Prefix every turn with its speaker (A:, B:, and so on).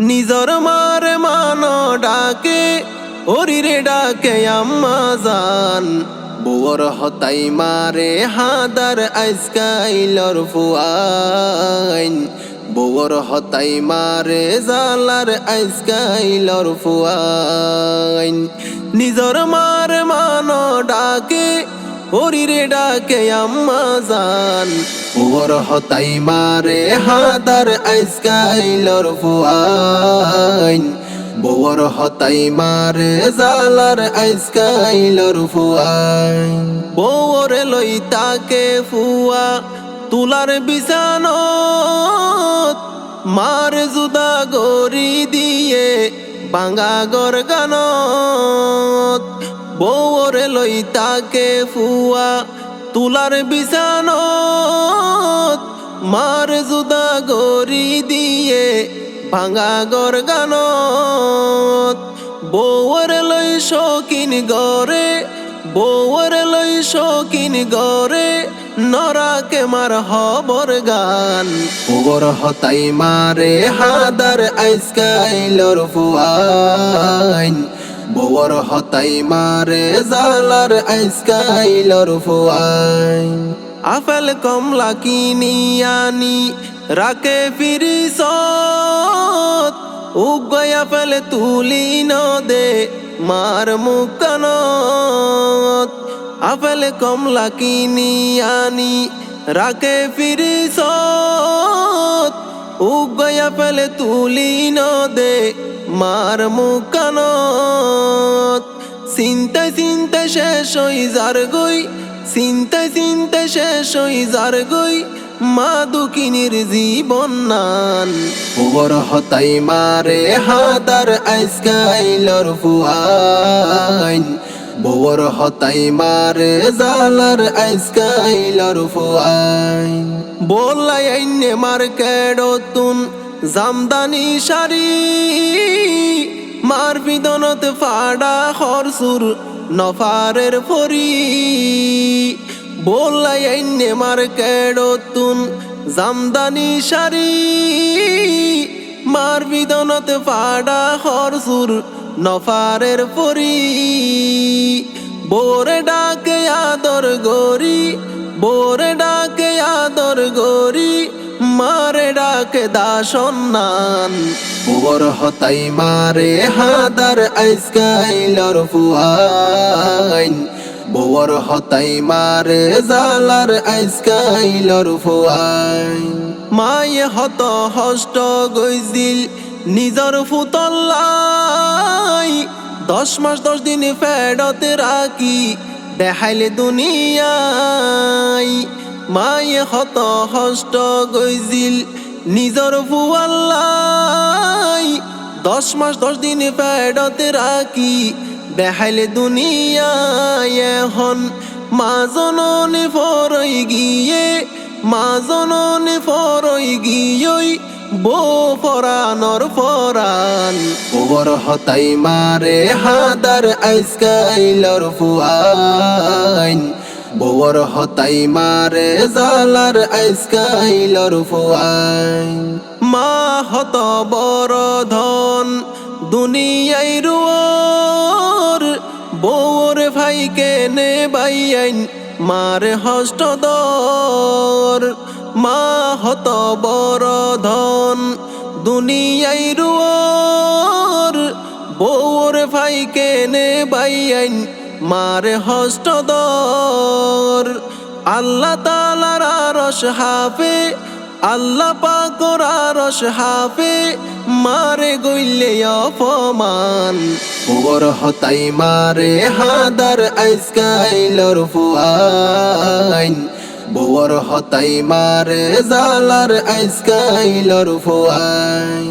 A: নিজর মারে মানো ডাকে, ওরিরে ডাকে আম্মা জান। বুয়র হতাই মারে হাদার আইসকাইলর ফুয়াইন। বুয়র হতাই মারে জালার আইসকাইলর ফুয়াইন। নিজর মার মানো ডাকে ওরিরে ডাকে আম্মা জান। ওর হতাই মারে হাদার আইসকাইলর ফুয়াইন। বউর হতাই মারে জালার আইসকাইলর ফুয়াইন। বউর লই তাকে ফুয়া তুলার বিছানত মার জুদা গরি দিয়ে বাঙ্গা গর গানত বউরে লই তাকে ফুয়া, তুলার বিছানত মার জুদা গরি দিয়ে ভাঙা গর গানত বউরে লই শৌকিন গরে বউরে লই শৌকিন গরে নরাকে মার হবর গান। ওগর হতাই মারে হাদার আইসকাইলর ফুয়াইন। বউর হতাই মারে, জালার আইসকাইলর ফুয়াইন আফেল কমলা কিনিয়ানি রাকে ফিরিসত। উগয়া ফেলে তুলি নদে, মার মুকানত। আফেল কমলা কিনিয়ানি রাকে ফিরিসত। উগয়া ফেলে তুলি নদে মার মুকানত। চিন্তায় চিন্তায় শেষ হই যার গই চিন্তায় চিন্তায় শেষ হই যার গই মা দুকিনির জীবন নান ওর হতাই মারে হাদার আইসকাইলর ফুয়াইন বউর হতাই মারে জালার আইসকাইলর ফুয়াইন বললাই আইনে মার কেডতুন জামদানি শাড়ি মার বিদনত ফাডা খরসুর নফারের ফরি বললাই আইনে মার কেডতুন জামদানি শাড়ি মার বিদনত ফাডা খরসুর নফারের ফরি বোরে ডাকে আদর গরি বোরে ডাকে ডাকে দাসন্নান ওর হতাই মারে হাদার আইসকাইলর ফুয়াইন। বউর হতাই মারে জালার আইসকাইলর ফুয়াইন। মায়ে হত হষ্ট গইছিল নিজর ফুতল্লাই। দশ মাস দশ দিন ফেডতে রাখি দেখাইলে দুনিয়াই মায়ে হত হষ্ট গইছিল নিজর ফুয়াল্লাই দশ মাস, দশ দিন ফেডতে রাখি। দেখাইলে দুনিয়ায় এখন মা জননী ফরই গিয়ে, মা জননী ফরই গিয়ে বো ফরানর ফরান। ওর হতাই মারে হাদার আইসকাইলর ফুয়াইন। বউর হতাই মারে জালার আইসকাইলর ফুয়াইন মা হত বড় ধন দুনিয়াই রুয়ার, বউর ভাই কেনে বাইয়াইন মারে হষ্ট দর। মা হত বড় ধন দুনিয়াই রুয়ার, বউর ভাই কেনে বাইয়াইন মারে হষ্ট দর আল্লাহ তালার রস হাফে, আল্লাহ পাকর রস হাফে মারে গইলে অপমান। ওর হতাই মারে হাদার আইসকাইলর ফুয়াইন। বউর হতাই মারে জালার আইসকাইলর ফুয়াইন।